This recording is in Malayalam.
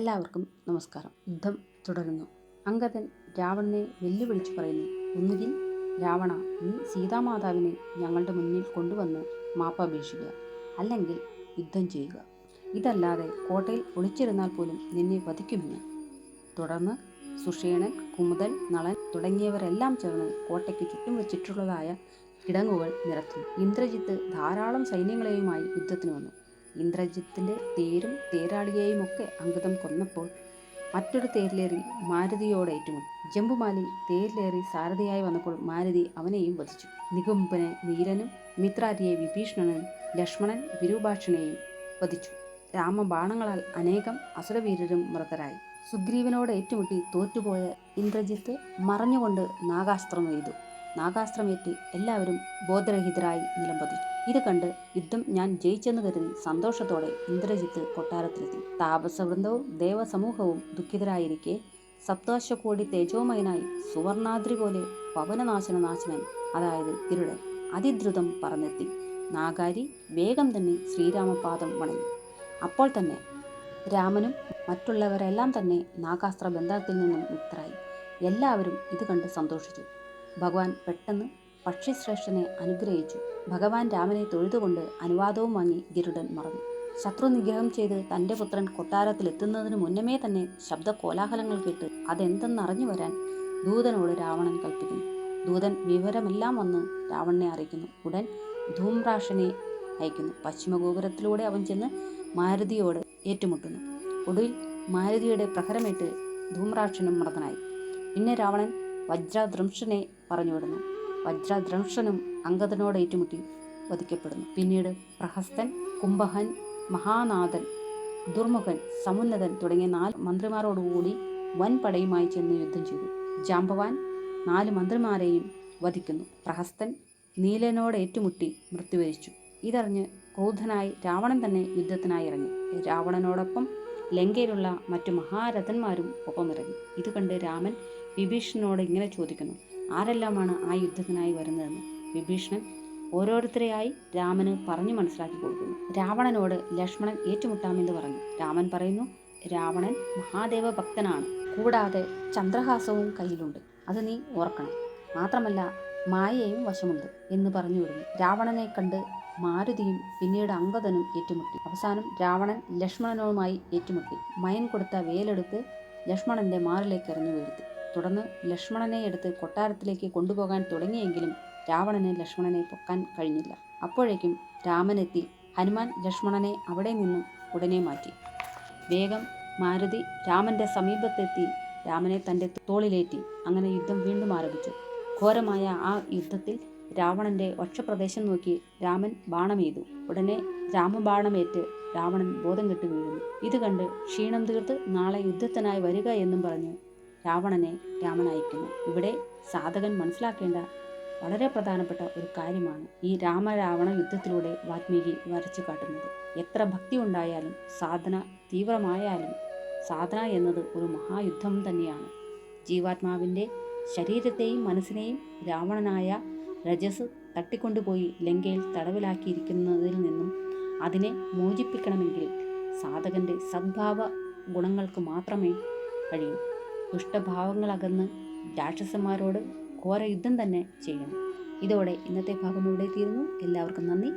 എല്ലാവർക്കും നമസ്കാരം. യുദ്ധം തുടരുന്നു. അങ്കദൻ രാവണനെ വെല്ലുവിളിച്ചു പറയുന്നു ഒന്നുകിൽ രാവണ നീ സീതാമാതാവിനെ ഞങ്ങളുടെ മുന്നിൽ കൊണ്ടുവന്ന് മാപ്പപേക്ഷിക്കുക അല്ലെങ്കിൽ യുദ്ധം ചെയ്യുക. ഇതല്ലാതെ കോട്ടയിൽ ഒളിച്ചിരുന്നാൽ പോലും നിന്നെ വധിക്കുമെന്ന്. തുടർന്ന് സുഷേണൻ കുമുദൻ നളൻ തുടങ്ങിയവരെല്ലാം ചേർന്ന് കോട്ടയ്ക്ക് ചുറ്റും വെച്ചിട്ടുള്ളതായ കിടങ്ങുകൾ നിരത്തുന്നു. ഇന്ദ്രജിത്ത് ധാരാളം സൈന്യങ്ങളെയുമായി യുദ്ധത്തിന് വന്നു. ഇന്ദ്രജിത്തിന്റെ തേരും തേരാളിയെയും ഒക്കെ അങ്കദം കൊന്നപ്പോൾ മറ്റൊരു തേരിലേറി മാരുതിയോട് ഏറ്റുമുട്ടി. ജമ്പുമാലി തേരിലേറി സാരഥിയായി വന്നപ്പോൾ മാരുതി അവനെയും വധിച്ചു. നികുംബനെ നീരനും മിത്രാരിയെ വിഭീഷണനും ലക്ഷ്മണൻ വിരൂപാക്ഷനെയും വധിച്ചു. രാമബാണങ്ങളാൽ അനേകം അസുരവീരരും മൃതരായി. സുഗ്രീവനോട് ഏറ്റുമുട്ടി തോറ്റുപോയ ഇന്ദ്രജിത്ത് മറഞ്ഞുകൊണ്ട് നാഗാസ്ത്രം എയ്തു. നാഗാസ്ത്രമേറ്റ് എല്ലാവരും ബോധരഹിതരായി നിലമ്പതി ഇത് കണ്ട് യുദ്ധം ഞാൻ ജയിച്ചെന്ന് കരുതി സന്തോഷത്തോടെ ഇന്ദ്രജിത്ത് കൊട്ടാരത്തിലെത്തി. താപസവൃന്ദവും ദേവസമൂഹവും ദുഃഖിതരായിരിക്കെ സപ്താശ്വകോടി തേജോമയനായി സുവർണാദ്രി പോലെ പവനനാശന നാശനൻ അതായത് ഇരുടൻ അതിദ്രുതം പറന്നെത്തി. നാഗാരി വേഗം തന്നെ ശ്രീരാമപാദം വണങ്ങി. അപ്പോൾ തന്നെ രാമനും മറ്റുള്ളവരെല്ലാം തന്നെ നാഗാസ്ത്ര ബന്ധനത്തിൽ നിന്നും മുക്തരായി. എല്ലാവരും ഇത് കണ്ട് സന്തോഷിച്ചു. ഭഗവാൻ പെട്ടെന്ന് പക്ഷിശ്രേഷ്ഠനെ അനുഗ്രഹിച്ചു. ഭഗവാൻ രാമനെ തൊഴുതുകൊണ്ട് അനുവാദവും വാങ്ങി ഗരുഡൻ മറന്നു. ശത്രു നിഗ്രഹം ചെയ്ത് തന്റെ പുത്രൻ കൊട്ടാരത്തിലെത്തുന്നതിന് മുന്നമേ തന്നെ ശബ്ദ കോലാഹലങ്ങൾ കേട്ട് അതെന്തെന്നറിഞ്ഞു വരാൻ ദൂതനോട് രാവണൻ കൽപ്പിക്കുന്നു. ദൂതൻ വിവരമെല്ലാം വന്ന് രാവണനെ അറിയിക്കുന്നു. ഉടൻ ധൂമ്രാഷനെ അയക്കുന്നു. പശ്ചിമഗോപുരത്തിലൂടെ അവൻ ചെന്ന് മാരുതിയോട് ഏറ്റുമുട്ടുന്നു. ഒടുവിൽ മാരുതിയുടെ പ്രഹരമേറ്റ് ധൂമ്രാക്ഷനും മൃതനായി പിന്നെ രാവണൻ വജ്രദ്രംശനെ പറഞ്ഞുവിടുന്നു. വജ്രദ്രംശനും അങ്കദനോട് ഏറ്റുമുട്ടി വധിക്കപ്പെടുന്നു. പിന്നീട് പ്രഹസ്തൻ കുംഭഹൻ മഹാനാഥൻ ദുർമുഖൻ സമുന്നതൻ തുടങ്ങിയ നാല് മന്ത്രിമാരോടുകൂടി വൻപടയുമായി ചെന്ന് യുദ്ധം ചെയ്തു. ജാമ്പവാൻ നാല് മന്ത്രിമാരെയും വധിക്കുന്നു. പ്രഹസ്തൻ നീലനോട് ഏറ്റുമുട്ടി മൃത്യുവരിച്ചു. ഇതറിഞ്ഞ് ക്രൂധനായി രാവണൻ തന്നെ യുദ്ധത്തിനായി ഇറങ്ങി. രാവണനോടൊപ്പം ലങ്കയിലുള്ള മറ്റു മഹാരഥന്മാരും ഒപ്പമിറങ്ങി. ഇത് കണ്ട് രാമൻ വിഭീഷണനോട് ഇങ്ങനെ ചോദിക്കുന്നു ആരെല്ലാമാണ് ആ യുദ്ധത്തിനായി വരുന്നതെന്ന്? വിഭീഷണൻ ഓരോരുത്തരെയായി രാമന് പറഞ്ഞു മനസ്സിലാക്കി കൊടുക്കുന്നു. രാവണനോട് ലക്ഷ്മണൻ ഏറ്റുമുട്ടാമെന്ന് പറഞ്ഞു. രാമൻ പറയുന്നു രാവണൻ മഹാദേവ ഭക്തനാണ് കൂടാതെ ചന്ദ്രഹാസവും കയ്യിലുണ്ട്. അത് നീ ഓർക്കണം. മാത്രമല്ല മായയും വശമുണ്ട് എന്ന് പറഞ്ഞു വിടുന്നു. രാവണനെ കണ്ട് മാരുതിയും പിന്നീട് അങ്കദനും ഏറ്റുമുട്ടി. അവസാനം രാവണൻ ലക്ഷ്മണനുമായി ഏറ്റുമുട്ടി. മയൻ കൊടുത്ത വേലെടുത്ത് ലക്ഷ്മണന്റെ മാറിലേക്ക് എറിഞ്ഞു വീഴ്ത്തി. തുടർന്ന് ലക്ഷ്മണനെ എടുത്ത് കൊട്ടാരത്തിലേക്ക് കൊണ്ടുപോകാൻ തുടങ്ങിയെങ്കിലും രാവണന് ലക്ഷ്മണനെ പൊക്കാൻ കഴിഞ്ഞില്ല. അപ്പോഴേക്കും രാമനെത്തി ഹനുമാൻ ലക്ഷ്മണനെ അവിടെ നിന്നും ഉടനെ മാറ്റി. വേഗം മാരുതി രാമന്റെ സമീപത്തെത്തി രാമനെ തന്റെ തോളിലേറ്റി. അങ്ങനെ യുദ്ധം വീണ്ടും ആരംഭിച്ചു. ഘോരമായ ആ യുദ്ധത്തിൽ രാവണന്റെ വക്ഷപ്രദേശം നോക്കി രാമൻ ബാണമെയ്തു. ഉടനെ രാമബാണമേറ്റ് രാവണൻ ബോധം കെട്ട് വീഴുന്നു. ഇത് കണ്ട് ക്ഷീണം തീർത്ത് നാളെ യുദ്ധത്തിനായി വരിക എന്നും പറഞ്ഞ് രാവണനെ രാമൻ അയക്കുന്നു. ഇവിടെ സാധകൻ മനസ്സിലാക്കേണ്ട വളരെ പ്രധാനപ്പെട്ട ഒരു കാര്യമാണ് ഈ രാമരാവണ യുദ്ധത്തിലൂടെ വാത്മീകി വരച്ചു കാട്ടുന്നത്. എത്ര ഭക്തി ഉണ്ടായാലും സാധന തീവ്രമായാലും സാധന എന്നത് ഒരു മഹായുദ്ധം തന്നെയാണ്. ജീവാത്മാവിന്റെ ശരീരത്തെയും മനസ്സിനെയും രാവണനായ രജസ് തട്ടിക്കൊണ്ടുപോയി ലങ്കയിൽ തടവിലാക്കിയിരിക്കുന്നതിൽ നിന്നും അതിനെ മോചിപ്പിക്കണമെങ്കിൽ സാധകന്റെ സദ്ഭാവ ഗുണങ്ങൾക്ക് മാത്രമേ കഴിയൂ. ദുഷ്ടഭാവങ്ങളകന്ന് രാക്ഷസന്മാരോട് ഘോര യുദ്ധം തന്നെ ചെയ്യണം ഇതോടെ ഇന്നത്തെ ഭാഗം ഇവിടെ തീരുന്നു എല്ലാവർക്കും നന്ദി.